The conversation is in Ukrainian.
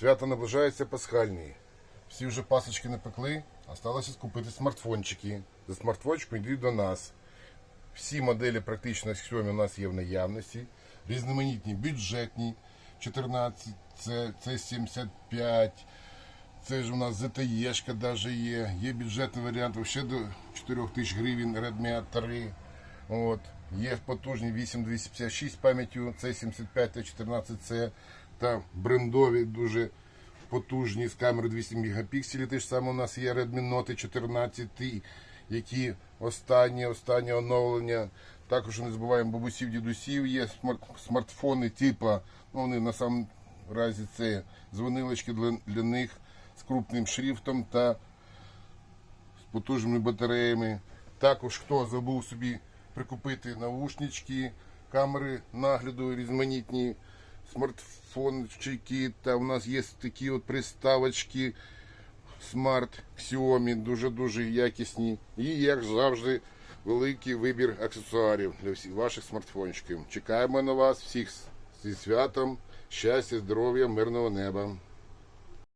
Свято наближається пасхальні. Всі вже пасочки не пекли, осталося купити смартфончики. За смартфончиком йдуть до нас. Всі моделі практично Xiaomi у нас є в наявності. Різноманітні, бюджетні, 14, це, це 75, це ж у нас ZTE навіть є. Є бюджетний варіант ще до 4 тисяч гривень Redmi A3. От. Є потужні 8256 з пам'яттю, це 75 та 14C та брендові дуже потужні з камерою 200 мегапікселів. Те ж саме у нас є Redmi Note 14, які останні, останнє оновлення. Також не забуваємо бабусів, дідусів є смартфони, типа, ну вони на самому разі це дзвонилочки для, для них з крупним шрифтом та з потужними батареями. Також хто забув собі прикупити наушнички, камери нагляду різноманітні, смартфончики. Та у нас є такі от приставочки Smart Xiaomi, дуже-дуже якісні. І, як завжди, великий вибір аксесуарів для всіх ваших смартфончиків. Чекаємо на вас всіх зі святом, щастя, здоров'я, мирного неба.